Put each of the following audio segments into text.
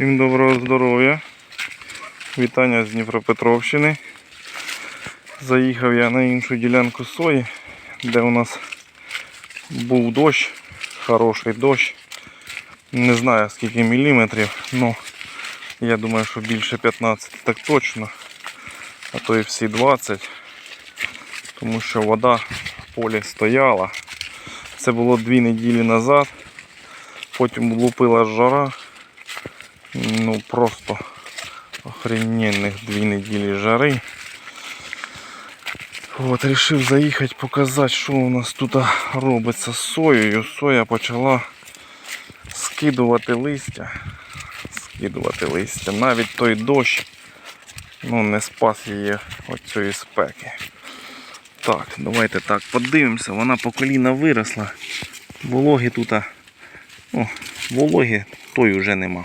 Всім доброго здоров'я. Вітання з Дніпропетровщини. Заїхав я на іншу ділянку сої, де у нас був дощ, хороший дощ. Не знаю скільки міліметрів, але я думаю, що більше 15 так точно, а то і всі 20. Тому що вода в полі стояла. Це було дві неділі назад. Потім лупила жара. Ну просто охрененних дві неділі жари. От, рішив заїхати показати, що у нас тут робиться з соєю. Соя почала скидувати листя. Скидувати листя. Навіть той дощ ну, не спас її від цієї спеки. Так, давайте так подивимося. Вона по коліна виросла. Вологи тут, ну, вологи той вже нема.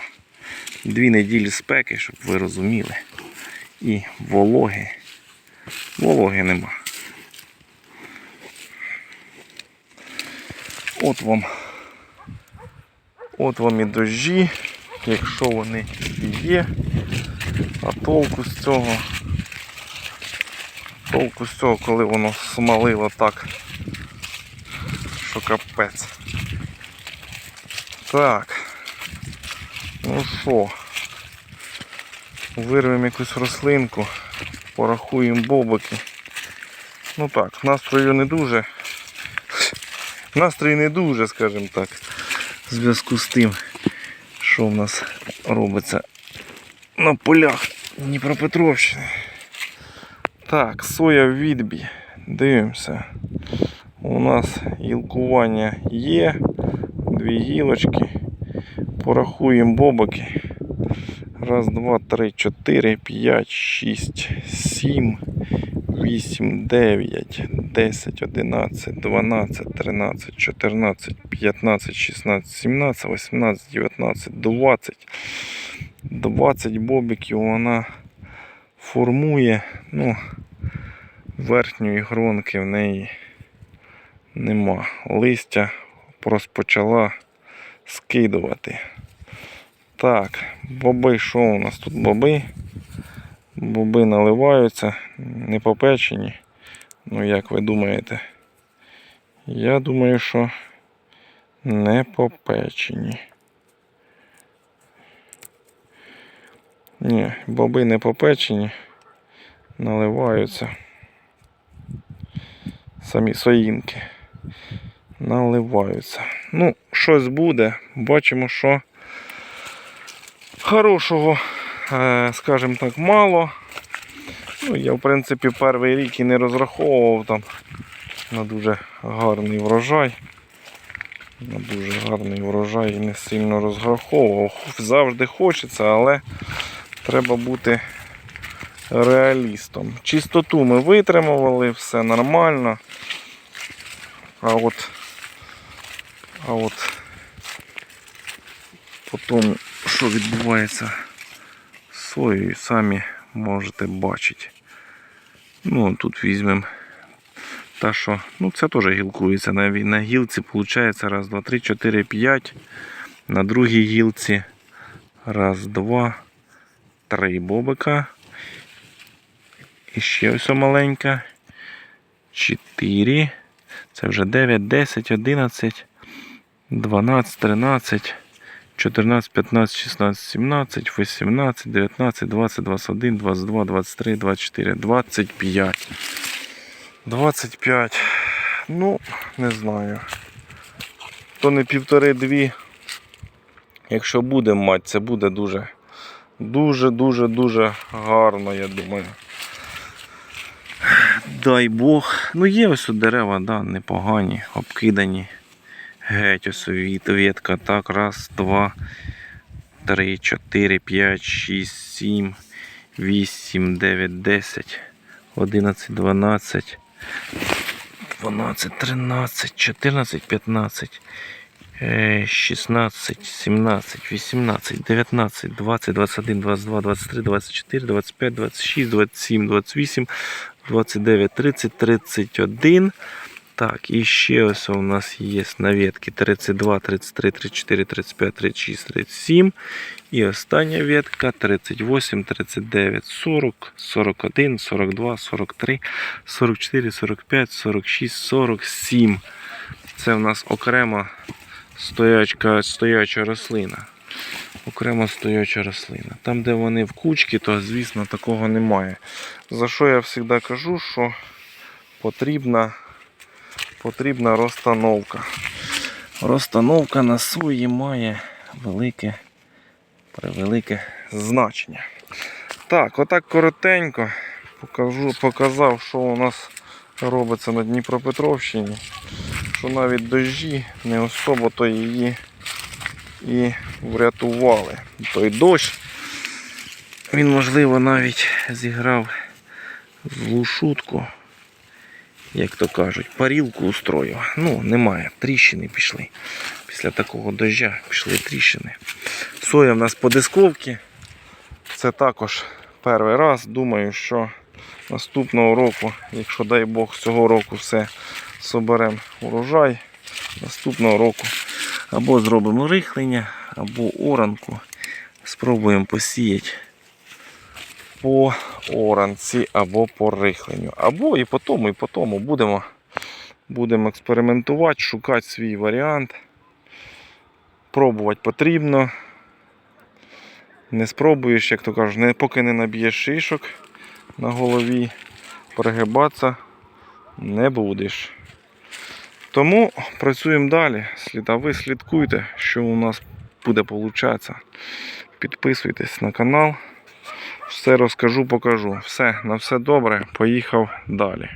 Дві неділі спеки, щоб ви розуміли. І вологи. Вологи нема. От вам. От вам і дощі, якщо вони є. А толку з цього. Толку з цього, коли воно смалило так, що капець. Так. Ну що, вирвемо якусь рослинку, порахуємо бобики. Ну так, настрою не дуже. Настрій не дуже, скажімо так. В зв'язку з тим, що в нас робиться на полях Дніпропетровщини. Так, соя в відбі. Дивимося. У нас гілкування є. Дві гілочки. Порахуємо бобики. Раз, два, три, чотири, п'ять, шість, сім, вісім, дев'ять, десять, одинадцять, дванадцять, тринадцять, чотирнадцять, п'ятнадцять, шістнадцять, сімнадцять, вісімнадцять, дев'ятнадцять, двадцять. Двадцять бобиків вона формує. Ну, верхньої гронки в неї нема. Листя розпочала скидувати. Так, боби, що у нас тут боби? Боби наливаються, не попечені. Ну, як ви думаєте? Я думаю, що не попечені. Ні, боби не попечені, наливаються. Самі соїнки наливаються. Ну, щось буде. Бачимо, що хорошого, е, скажімо так, мало. Ну, я, в принципі, перший рік і не розраховував там на дуже гарний врожай. На дуже гарний врожай і не сильно розраховував. Завжди хочеться, але треба бути реалістом. Чистоту ми витримували, все нормально. А от, а от по тому, що відбувається з соєю, самі можете бачити. Ну, тут візьмемо та що, ну це теж гілкується. На, на гілці виходить раз, два, три, чотири, п'ять. На другій гілці раз, два, три бобика. І ще ось маленька. Чотири. Це вже 9, 10, 11, 12, 13, 14, 15, 16, 17, 18, 19, 20, 21, 22, 23, 24, 25. 25. Ну, не знаю. То не півтори-дві. Якщо буде мать, це буде дуже, дуже, дуже, дуже гарно, я думаю. Дай Бог. Ну є ось тут дерева, да, непогані, обкидані. Геть ось від- ветка. Так, раз, два, три, чотири, п'ять, шість, сім, вісім, дев'ять, десять, одинадцять, дванадцять, дванадцять, тринадцять, чотирнадцять, п'ятнадцять. е, 16, 17, 18, 19, 20, 21, 22, 23, 24, 25, 26, 27, 28, 29, 30, 31, Так, і ще ось у нас є на ветки 32, 33, 34, 35, 36, 37. І остання ветка 38, 39, 40, 41, 42, 43, 44, 45, 46, 47. Це в нас окрема стоячка, стояча рослина. Окремо стояча рослина. Там, де вони в кучці, то звісно такого немає. За що я завжди кажу, що потрібна, потрібна розстановка. Розстановка на сої має велике, превелике значення. Так, отак коротенько покажу, показав, що у нас робиться на Дніпропетровщині. Що навіть дощі не особо то її і врятували. Той дощ, він, можливо, навіть зіграв злу шутку, як то кажуть, парілку устроїв. Ну, немає, тріщини пішли. Після такого дождя пішли тріщини. Соя в нас по дисковці. Це також перший раз. Думаю, що наступного року, якщо дай Бог цього року все соберемо урожай, наступного року або зробимо рихлення, або оранку. Спробуємо посіяти по оранці або по рихленню. Або і по тому, і по тому будемо, будемо експериментувати, шукати свій варіант. Пробувати потрібно. Не спробуєш, як то кажуть, не, поки не наб'єш шишок на голові, перегибатися не будеш. Тому працюємо далі. А ви слідкуйте, що у нас буде получатися. Підписуйтесь на канал. Все розкажу, покажу. Все, на все добре. Поїхав далі.